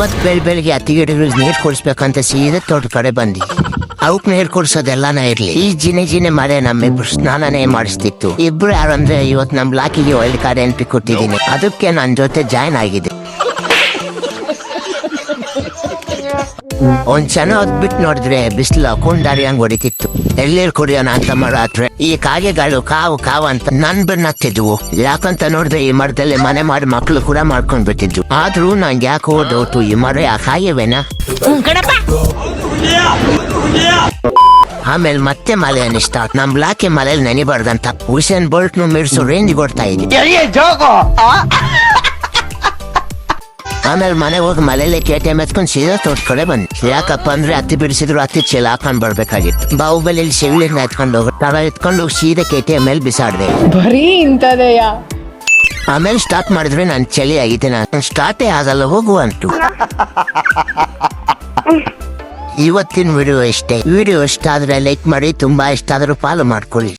ಇವತ್ ಬೆಳ್ ಬೆಳಿಗ್ಗೆ ಹತ್ತಿ ಗಿಡಗಳಿಗೆ ನೀರ್ ಕೊಡ್ಸ್ಬೇಕಂತ ಸೀದಾ ತೋಟ ಕಡೆ ಬಂದಿ ಅವಕ್ ನೀರ್ ಕೊಡ್ಸೋದೆಲ್ಲಾನ ಇರ್ಲಿ. ಈ ಜಿನೆ ಜಿನೆ ಮಳೆ ನಮ್ಮಿಬ್ರು ಸ್ನಾನನೇ ಮಾಡಿಸ್ತಿತ್ತು. ಇಬ್ರು ಯಾರಂದ್ರೆ ಇವತ್ ನಮ್ ಲಾಕಿಗೆ ವೈಲ್ಡ್ ಕಾರ್ಡ್ ಎಂಟ್ರಿ ಕೊಟ್ಟಿದ್ದೀನಿ. ಅದಕ್ಕೆ ನನ್ ಜೊತೆ ಜಾಯ್ನ್ ಆಗಿದೆ. ಒಂದ್ ಜನ ಹೊದ್ಬಿಟ್ಟು ನೋಡಿದ್ರೆ ಬಿಸಿಲು ಕುಂಡಾರಿ ಹಂಗ್ ಹೊಡಿತಿತ್ತು. ಎಲ್ಲೆಲ್ಲಿ ಕುಡಿಯೋಣ ಅಂತ ಮಾಡಾತ್ರೆ ಈ ಕಾಗೆಗಳು ಕಾವು ಕಾವು ಅಂತ ನನ್ ಬೆನ್ನತ್ತಿದ್ವು ಯಾಕಂತ ನೋಡಿದ್ರೆ ಈ ಮರದಲ್ಲಿ ಮನೆ ಮಾಡಿ ಮಕ್ಳು ಕೂಡ ಮಾಡ್ಕೊಂಡ್ ಬಿಟ್ಟಿದ್ವು. ಆದ್ರೂ ನಂಗೆ ಯಾಕೆ ಓದೋತು ಈ ಮರ ಆ ಕಾಯವೇನಾ? ಆಮೇಲೆ ಮತ್ತೆ ಮಳೆ ಅನಿಸ್ತ ನಮ್ ಬ್ಲಾಕೆ ಮನೇಲಿ ನೆನಿಬಾರ್ದಂತ. ಹುಸೇನ್ ಬೋಲ್ಟ್ ನು ಮಿರ್ಸು ರೇಂಜ್ ಕೊಡ್ತಾ ಇದೆ ಆಮೇಲೆ ಮನೆ ಹೋಗಿ ಮನೇಲಿ ಕೇಟೆ ಮೆತ್ಕೊಂಡ್ ಸೀದಾ ತೋಟ ಕಡೆ ಬಂದ್ ಯಾಕಪ್ಪ ಅಂದ್ರೆ ಹತ್ತಿ ಬಿಡಿಸಿದ್ರು ಹತ್ತಿ ಚೀಲ ಹಾಕೊಂಡ್ ಬರ್ಬೇಕಾಗಿತ್ತು. ಬಾಹುಬಲಿಲಿ ಶಿವಲಿಂಗ ಎತ್ಕೊಂಡು ಹೋಗಿ ತರ ಎತ್ಕೊಂಡು ಹೋಗಿ ಸೀದಾ ಕೇಟೆ ಮೇಲೆ ಬಿಸಾಡ್ದೆ. ಬರೀ ಇಂಥದೆಯಾ? ಆಮೇಲೆ ಸ್ಟಾರ್ಟ್ ಮಾಡಿದ್ರೆ ನಾನು ಚಳಿ ಆಗಿದೆ ನಾನು. ಸ್ಟಾರ್ಟೇ ಆಗಲ್ಲ ಹೋಗು ಅಂಟು ಇವತ್ತಿನ ವಿಡಿಯೋ ಇಷ್ಟೇ ವಿಡಿಯೋ ಇಷ್ಟ ಆದ್ರೆ ಲೈಕ್ ಮಾಡಿ ತುಂಬಾ ಇಷ್ಟ ಆದರೂ ಫಾಲೋ ಮಾಡ್ಕೊಳ್ಳಿ.